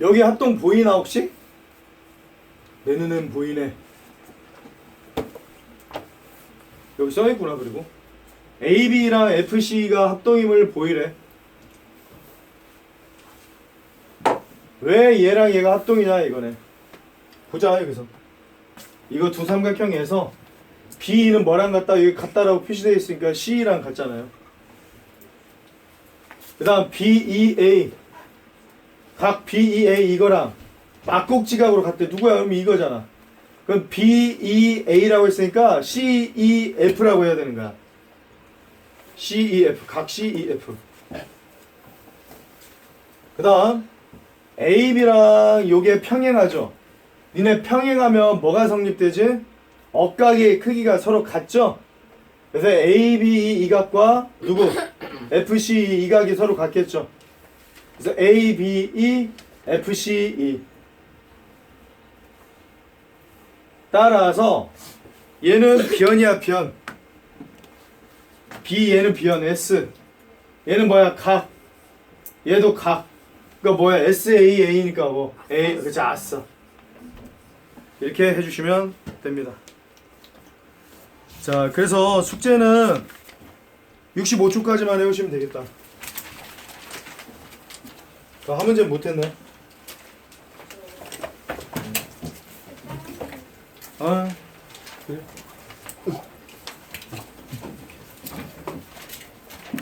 여기 합동 보이나 혹시? 내 눈엔 보이네. 여기 써있구나 그리고 AB랑 FC가 합동임을 보이래. 왜 얘랑 얘가 합동이냐 이거네. 보자 여기서. 이거 두 삼각형에서 B는 뭐랑 같다 여기 같다라고 표시되어 있으니까 C랑 같잖아요. 그 다음 BEA 각 BEA 이거랑 막곡지각으로 같대 누구야 그럼 이거잖아 그럼 BEA라고 했으니까 CEF라고 해야 되는 거야 CEF 각 CEF 그 다음 AB랑 요게 평행하죠 니네 평행하면 뭐가 성립되지? 억각의 크기가 서로 같죠? 그래서 AB 이각과 누구? FC 이각이 서로 같겠죠. 그래서 ABE, FCE. 따라서 얘는 변이야 변. B 얘는 변 S. 얘는 뭐야 각. 얘도 각. 그러니까 뭐야 SAA니까 뭐 A 그치 아싸. 이렇게 해주시면 됩니다. 자 그래서 숙제는 65초까지만 해오시면 되겠다. 한 문제 못했네. 아, 그래.